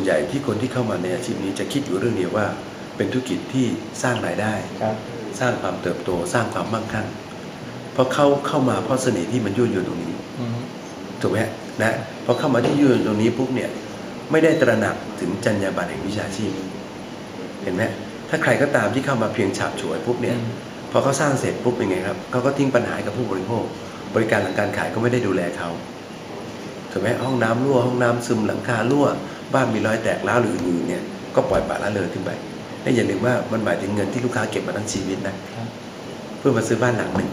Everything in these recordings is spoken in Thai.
วนใหญ่ที่คนที่เข้ามาในอาชีพนี้จะคิดอยู่เรื่องเดียวว่า เป็นธุรกิจที่สร้างรายได้ครับสร้างความเติบโตสร้างความมั่งคั่งเพราะเข้าเข้ามาเพราะเสน่ห์ที่มันยั่วยวนตรงนี้อืมถูกไหมฮะนะพอเข้ามาที่ยืนตรงนี้ปุ๊บเนี่ยไม่ได้ตระหนักถึงจรรยาบรรณแห่งวิชาชีพ เห็นไหมถ้าใครก็ตามที่เข้ามาเพียงฉาบฉวยปุ๊บเนี่ยพอเขาสร้างเสร็จปุ๊บเป็นไงครับเขาก็ทิ้งปัญหาให้กับผู้บริโภค บริการหลังการขายก็ไม่ได้ดูแลเขาถูกไหมห้องน้ำรั่วห้องน้ำซึมหลังคารั่ว บ้านมีรอยแตกร้วหรืออื่นๆเนี่ยก็ปล่อยปละละเลยขึ้นไปและอย่าลืมว่ามันหมายถึงเงินที่ลูกค้าเก็บมาทั้งชีวิตนะเพื่อมาซื้อบ้านหลังหนึ่ง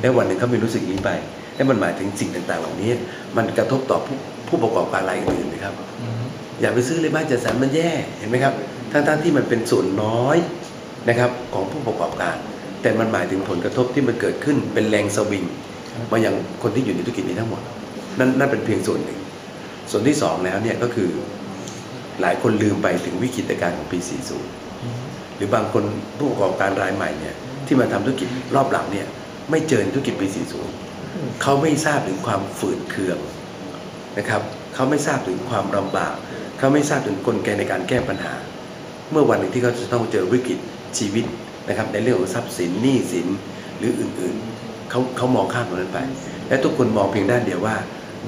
แล้ววันหนึ่งเขาไม่รู้สึกนี้ไปและมันหมายถึงสิ่งต่างๆ เหล่านี้ มันกระทบต่อผู้ผู้ประกอบการรายอื่นนะครับอืมอย่าไปซื้อเลยบ้านจัดสรรมันแย่เห็นไหมครับทั้งๆที่มันเป็นส่วนน้อยนะครับของผู้ประกอบการ แต่มันหมายถึงผลกระทบที่มันเกิดขึ้นเป็นแรงสวิงมาอย่างคนที่อยู่ในธุรกิจนี้ทั้งหมดนั่นนั่นเป็นเพียงส่วนหนึ่ง ส่วนที่สองแล้วเนี่ยก็คือ หลายคนลืมไปถึงวิกฤตการณ์ของปี 40 หรือบางคนผู้ประกอบการรายใหม่เนี่ยที่มาทำธุรกิจรอบหลังเนี่ยไม่เจอธุรกิจปี 40 เขาไม่ทราบถึงความฝืดเคืองนะครับ เขาไม่ทราบถึงความลำบาก เขาไม่ทราบถึงกลไกในการแก้ปัญหา เมื่อวันหนึ่งที่เขาจะต้องเจอวิกฤตชีวิตนะครับ ในเรื่องของทรัพย์สินหนี้สินหรืออื่นๆเขาเขามองข้ามตรงนั้นไป และทุกคนมองเพียงด้านเดียวว่า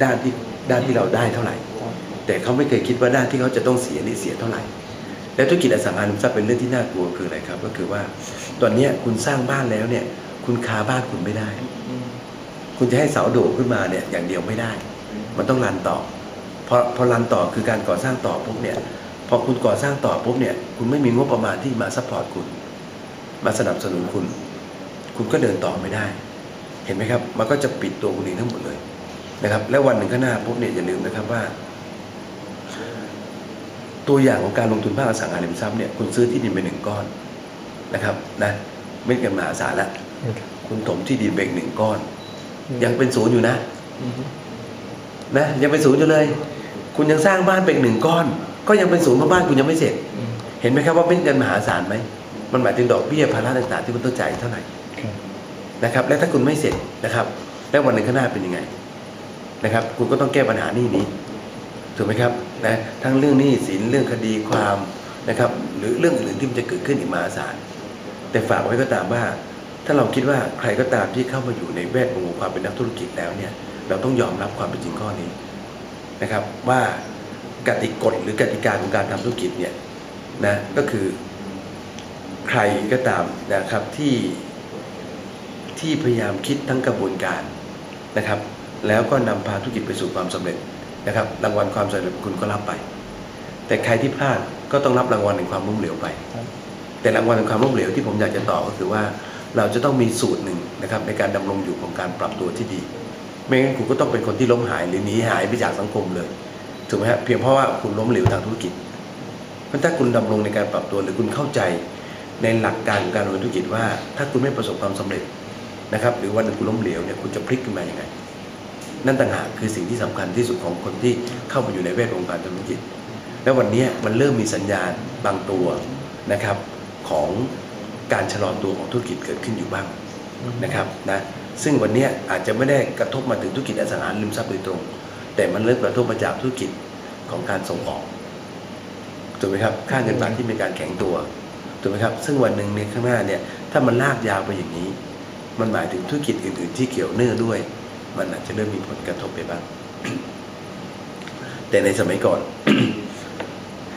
ด้านที่ด้านที่เราได้เท่าไหร่ครับ แต่เขาไม่เคยคิดว่าด้านที่เขาจะต้องเสียนี่เสียเท่าไหร่ และธุรกิจอสังหาริมทรัพย์เป็นเรื่องที่น่ากลัวคืออะไรครับ ก็คือว่าตอนเนี้คุณสร้างบ้านแล้วเนี่ย คุณคาบ้านคุณไม่ได้ คุณจะให้เสาโดดขึ้นมาเนี่ย อย่างเดียวไม่ได้ มันต้องรันต่อพอพอรันต่อคือการก่อสร้างต่อปุ๊บเนี่ยพอคุณก่อสร้างต่อปุ๊บเนี่ย คุณไม่มีงบประมาณที่มาซัพพอร์ตคุณ มาสนับสนุนคุณ คุณก็เดินต่อไม่ได้ เห็นไหมครับ มันก็จะปิดตัวคุณเองทั้งหมดเลยนะครับ แล้ววันหนึ่งข้างหน้าปุ๊บเนี่ยอย่าลืมนะครับว่า ตัวอย่างของการลงทุนภาคอสังหาริมทรัพย์เนี่ยคุณซื้อที่ดินไปหนึ่งก้อนนะครับนะไม่เกินมหาศาลละคุณถมที่ดินไปอีกหนึ่งก้อน ยังเป็นศูนย์อยู่นะนะยังเป็นศูนย์อยู่เลย คุณยังสร้างบ้านไปอีกหนึ่งก้อน ก็ยังเป็นศูนย์เพราะบ้านคุณยังไม่เสร็จ เห็นไหมครับว่าเป็นเงินมหาศาลไหมมันหมายถึงดอกเบี้ยภาระต่างๆ ที่คุณต้องจ่ายเท่าไหร่นะครับ และถ้าคุณไม่เสร็จนะครับ แล้ววันหนึ่งข้างหน้าเป็นยังไง นะครับ คุณก็ต้องแก้ปัญหานี้นี้ ถูกไหมครับนะทั้งเรื่องหนี้สินเรื่องคดีความนะครับ หรือเรื่องอื่นที่มันจะเกิดขึ้นอีกมหาศาลแต่ฝากไว้ก็ตามว่า ถ้าเราคิดว่าใครก็ตามที่เข้ามาอยู่ในแวดวงความเป็นนักธุรกิจแล้วเนี่ย เราต้องยอมรับความเป็นจริงข้อนี้นะครับ ว่ากติกฎหรือกติกาของการทำธุรกิจเนี่ยนะก็คือใครก็ตามนะครับที่ที่พยายามคิดทั้งกระบวนการนะครับ แล้วก็นำพาธุรกิจไปสู่ความสำเร็จ นะครับรางวัลความสำเร็จคุณก็รับไป แต่ใครที่พลาดก็ต้องรับรางวัลแห่งความล้มเหลวไปครับแต่รางวัลแห่งความล้มเหลวที่ผมอยากจะต่อก็คือว่าเราจะต้องมีสูตรหนึ่งนะครับในการดำรงอยู่ของการปรับตัวที่ดี ไม่งั้นคุณก็ต้องเป็นคนที่ล้มหายหรือหนีหายไปจากสังคมเลยถูกไหมฮะเพียงเพราะว่าคุณล้มเหลวทางธุรกิจเพราะถ้าคุณดำรงในการปรับตัวหรือคุณเข้าใจในหลักการของการดำเนินธุรกิจว่า ถ้าคุณไม่ประสบความสำเร็จนะครับ หรือวันหนึ่งคุณล้มเหลวเนี่ยคุณจะพลิกขึ้นมาอย่างไง นั่นต่างหากคือสิ่งที่สำคัญที่สุดของคนที่เข้ามาอยู่ในแวดวงการธุรกิจ แล้ววันนี้มันเริ่มมีสัญญาณบางตัวนะครับของการชะลอตัวของธุรกิจเกิดขึ้นอยู่บ้างนะครับนะซึ่งวันนี้อาจจะไม่ได้กระทบมาถึงธุรกิจอสังหาริมทรัพย์โดยตรง แต่มันเริ่มกระทบมาจากธุรกิจของการส่งออกถูกไหมครับค่าเงินบาทที่มีการแข็งตัวถูกไหมครับซึ่งวันหนึ่งในข้างหน้าเนี่ยถ้ามันลากยาวไปอย่างนี้ มันหมายถึงธุรกิจอื่น ๆ ที่เกี่ยวเนื่องด้วย มันอาจจะเริ่มมีผลกระทบไปบ้าง แต่ในสมัยก่อน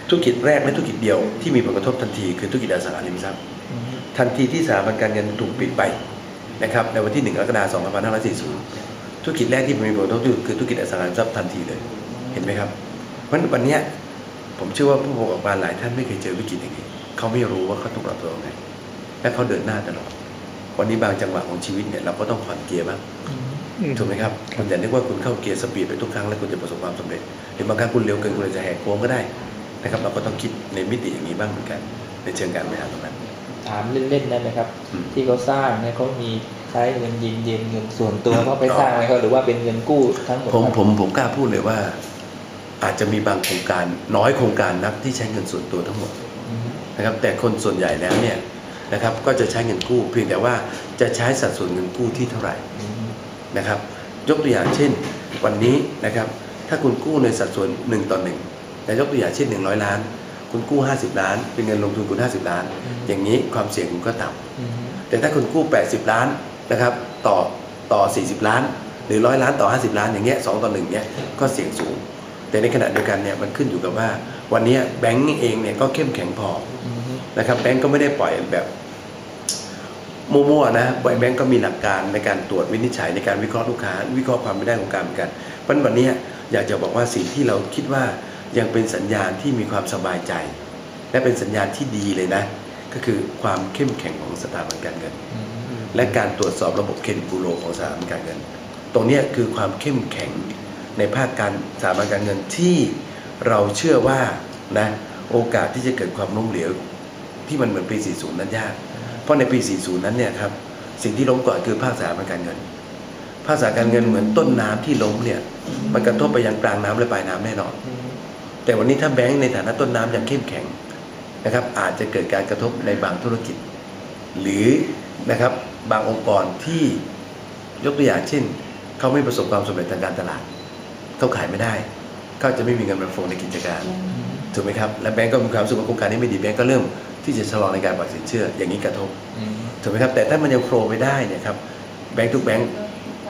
ธุรกิจแรกและธุรกิจเดียวที่มีผลกระทบทันทีคือธุรกิจอสังหาริมทรัพย์อืมทันทีที่สถาบันการเงินถูกปิดไปนะครับในวันที่1กรกฎาคม2540 ธุรกิจแรกที่มีผลกระทบคือธุรกิจอสังหาริมทรัพย์ทันทีเลย เห็นไหมครับ เพราะฉะนั้นวันเนี้ยผมเชื่อว่าผู้ประกอบการหลายท่านไม่เคยเจอวิกฤตอย่างนี้เขาไม่รู้ว่าเขาต้องปรับตัวยังไงและเขาเดินหน้าตลอดวันนี้บางจังหวะของชีวิตเนี่ยเราก็ต้องผ่อนเกียร์บ้างอืม ถูกไหมครับคุณอย่านึกว่าคุณเข้าเกียร์สปีดไปทุกครั้งแล้วคุณจะประสบความสำเร็จหรือบางครั้งคุณเร็วเกินคุณอาจจะแหกโค้งก็ได้นะครับเราก็ต้องคิดในมิติอย่างนี้บ้างเหมือนกัน ในเชิงการบริหารตรงนั้นถามเล่นๆได้ไหมครับอืมที่เขาสร้างเนี่ยเขามีใช้เงินยืมยืมเงินส่วนตัวเขาไปสร้างไหมครับหรือว่าเป็นเงินกู้ทั้งหมดผมครับผมผมกล้าพูดเลยว่า อาจจะมีบางโครงการน้อยโครงการนักที่ใช้เงินส่วนตัวทั้งหมดอืมนะครับ แต่คนส่วนใหญ่แล้วเนี่ยนะครับ ก็จะใช้เงินกู้ เพียงแต่ว่าจะใช้สัดส่วนเงินกู้ที่เท่าไหร่อืม นะครับ ยกตัวอย่างเช่น วันนี้นะครับ ถ้าคุณกู้ในสัดส่วนหนึ่งต่อหนึ่งแต่ยกตัวอย่างเช่น 100 ล้าน คุณกู้ 50 ล้าน เป็นเงินลงทุนคุณ 50 ล้านอืมอย่างนี้ความเสี่ยงคุณก็ต่ำอืมแต่ถ้าคุณกู้ 80 ล้านนะครับ ต่อต่อ 40 ล้าน หรือ100ล้านต่อ 50 ล้านอย่างเงี้ย2ต่อ1เนี้ยก็เสี่ยงสูง แต่ในขณะเดียวกันเนี่ยมันขึ้นอยู่กับว่า วันเนี้ยแบงก์เองเนี่ยก็เข้มแข็งพออืมนะครับแบงก์ก็ไม่ได้ปล่อยแบบ มั่วๆนะแบงก์ก็มีหลักการในการตรวจวินิจฉัยในการวิเคราะห์ลูกค้า วิเคราะห์ความไม่ได้ของการเหมือนกันเพราะฉะนั้นวันนี้อยากจะบอกว่าสิ่งที่เราคิดว่ายังเป็นสัญญาณที่มีความสบายใจ และเป็นสัญญาณที่ดีเลยนะ ก็คือความเข้มแข็งของสถาบันการเงินอืมและการตรวจสอบระบบเครดิตบูโรของสถาบันการเงิน ตรงเนี้ยคือความเข้มแข็งในภาคการสถาบันการเงินที่เราเชื่อว่านะโอกาสที่จะเกิดความล้มเหลวที่มันเหมือนปี 40 นั้นยากเพ ราะในปี 40 นั้นเนี่ยครับสิ่งที่ล้มก่อนคือภาคสาการเงิน ภาคสาการเงินเหมือนต้นน้ำที่ล้มเนี่ยมันกระทบไปยังกลางน้ำและปลายน้ำแน่นอน แต่วันนี้ถ้าแบงก์ในฐานะต้นน้ำยังเข้มแข็งนะครับอาจจะเกิดการกระทบในบางธุรกิจ หรือนะครับบางองค์กรที่ยกตัวอย่างเช่น เขาไม่ประสบความสำเร็จทางการตลาด เขาขายไม่ได้ เขาจะไม่มีเงินมาโฟงในกิจการถูกไหมครับ และแบงก์ก็มีความรู้สึกว่าโครงการนี้ไม่ดีแบงก์ก็เริ่ม ที่จะชะลอในการปล่อยสินเชื่อ อย่างนี้กระทบอืมถูกไหมครับ แต่ถ้ามันยังโฟลว์ไม่ได้เนี่ยครับแบงก์ทุกแบงก์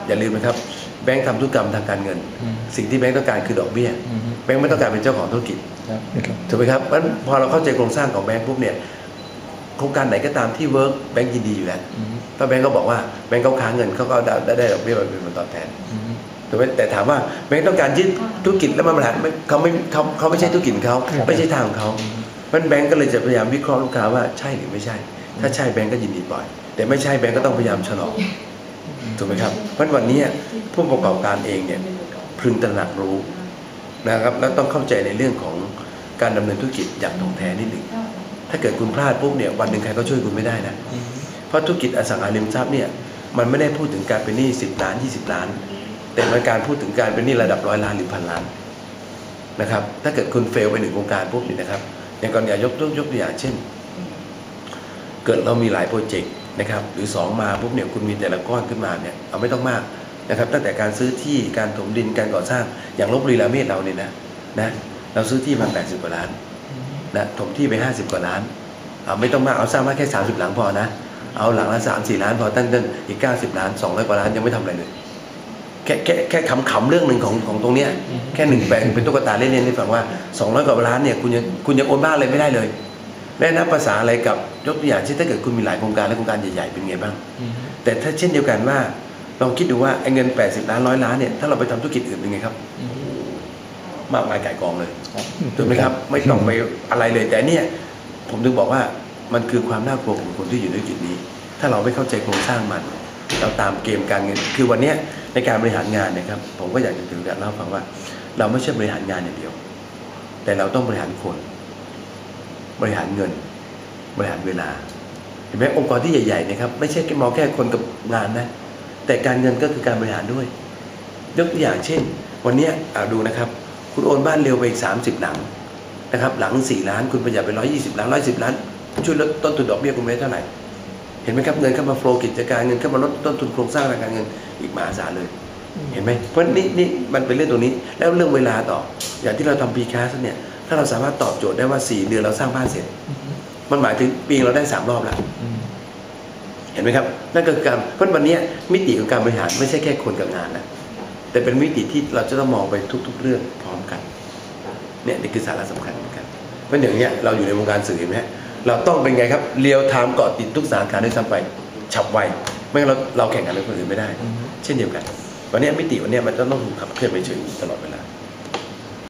อย่าลืมนะครับแบงก์ทำธุรกรรมทางการเงินอืมสิ่งที่แบงก์ต้องการคือดอกเบี้ยอืมแบงก์ไม่ต้องการเป็นเจ้าของธุรกิจครับถูกไหมครับเพราะฉะนั้นพอเราเข้าใจโครงสร้างของแบงก์ปุ๊บเนี่ยโครงการไหนก็ตามที่เวิร์กแบงก์ยินดีอยู่แล้วอืมถ้าแบงก์ก็บอกว่าแบงก์เขาค้างเงินเขาก็ได้ได้ได้ดอกเบี้ยมาเป็นผลตอบแทนอืมถูกไหมแต่ถามว่าแบงก์ต้องการยึดธุรกิจแล้วมาบริหารไม่เขาไม่เขาเขาไม่ใช่ธุรกิจของเขาครับไม่ใช่ทางของเขา เพราะฉะนั้นแบงก์ก็เลยจะพยายามวิเคราะห์ลูกค้าว่าใช่หรือไม่ใช่ ถ้าใช่แบงก์ก็ยินดีปล่อย แต่ไม่ใช่แบงก์ก็ต้องพยายามชะลอถูกไหมครับเพราะฉะนั้นวันนี้ผู้ประกอบการเองเนี่ยพึงตระหนักรู้นะครับแล้วต้องเข้าใจในเรื่องของการดำเนินธุรกิจอย่างตรงแท้นิดหนึ่งถ้าเกิดคุณพลาดปุ๊บเนี่ยวันหนึ่งใครก็ช่วยคุณไม่ได้นะเพราะธุรกิจอสังหาริมทรัพย์เนี่ยมันไม่ได้พูดถึงการเป็นหนี้สิบล้านยี่สิบล้าน แต่เป็นการพูดถึงการเป็นหนี้ระดับร้อยล้านหรือพันล้านนะครับถ้าเกิดคุณเฟลไปหนึ่งโครงการปุ๊บนี่นะครับ อย่างกรณียกตัวยกตัวอย่างเช่น เกิดเรามีหลายโปรเจกต์นะครับหรือสองมาปุ๊บเนี่ยคุณมีแต่ละก้อนขึ้นมาเนี่ยเอาไม่ต้องมากนะครับตั้งแต่การซื้อที่การถมดินการก่อสร้างอย่างลบบุรีราเมศเราเนี่ยนะนะเราซื้อที่มาแปดสิบกว่าล้านนะถมที่ไปห้าสิบกว่าล้านเอาไม่ต้องมากเอาสร้างมาแค่สามสิบหลังพอนะ เอาหลังละสามสี่ล้านพอตั้งต้นอีกเก้าสิบล้านสองร้อยกว่าล้านยังไม่ทำอะไรเลย ค่แค่แค่ขำๆเรื่องหนึ่งของของตรงเนี้ยแค่หนึ่งแปลงเป็นตุ๊กตาเล่นๆให้ฟังว่าสองร้อยกว่าล้านเนี่ยคุณยังคุณยังโอนบ้านเลยไม่ได้เลยและนับภาษาอะไรกับยกตัวอย่างเช่นถ้าเกิดคุณมีหลายโครงการและโครงการใหญ่ๆเป็นไงบ้างอืมแต่ถ้าเช่นเดียวกันว่าลองคิดดูว่าไอ้เงิน 80 ล้านร้อยล้านเนี่ยถ้าเราไปทำธุรกิจอื่นเป็นไงครับอืมมากมายไก่ายกองเลยครับถูกไหมครับ ไม่ต้องไปอะไรเลย แต่เนี่ย ผมถึงบอกว่ามันคือความน่ากลัวของคนที่อยู่ในจุดนี้ ถ้าเราไม่เข้าใจโครงสร้างมัน เราตามเกมการเงินคือวันเนี้ย ในการบริหารงานนะครับ ผมก็อยากจะถึงการเล่าฟังว่า เราไม่ใช่บริหารงานอย่างเดียว แต่เราต้องบริหารคน บริหารเงิน บริหารเวลาเห็นไหมองค์กรที่ใหญ่ๆนะครับ ไม่ใช่แค่มองแค่คนกับงานนะ แต่การเงินก็คือการบริหารด้วย ยกตัวอย่างเช่น วันนี้ยอ่าดูนะครับ คุณโอนบ้านเร็วไปอีกสามสิบหลังนะครับ หลังสี่ล้าน คุณประหยัดไปร้อยยี่สิบล้านร้อยสิบล้านช่วยลดต้นทุนดอกเบี้ยคุณไปได้เท่าไหร่เห็นไหมครับเงินเข้ามาโฟล์กิจการเงินเข้ามาลดต้นทุนโครงสร้างทางการเงิน อีกมหาศาลเลย เห็นไหมเพราะนี่นี่มันเป็นเรื่องตรงนี้ แล้วเรื่องเวลาต่อ อย่างที่เราทำพีคาสเนี่ย ถ้าเราสามารถตอบโจทย์ได้ว่าสี่เดือนเราสร้างบ้านเสร็จ มันหมายถึงปีเราได้สามรอบแล้วอืมเห็นไหมครับนั่นก็คือการเพราะวันเนี้ยมิติของการบริหารไม่ใช่แค่คนกับงานนะแต่เป็นมิติที่เราจะต้องมองไปทุก ๆ เรื่องพร้อมกัน เนี่ยนี่คือสาระสำคัญเหมือนกันเพราะอย่างเนี้ยเราอยู่ในวงการสื่อเห็นไหมฮะเราต้องเป็นไงครับเรียวไทม์เกาะติดทุกสถานการณ์ด้วยซ้ำไป ฉับไวไม่งั้นเราเราแข่งกันกับคนอื่นไม่ได้อืม เช่นเดียวกันวันนี้มิติวันนี้มันจะต้องถูกขับเคลื่อนไปเฉยตลอดเวลา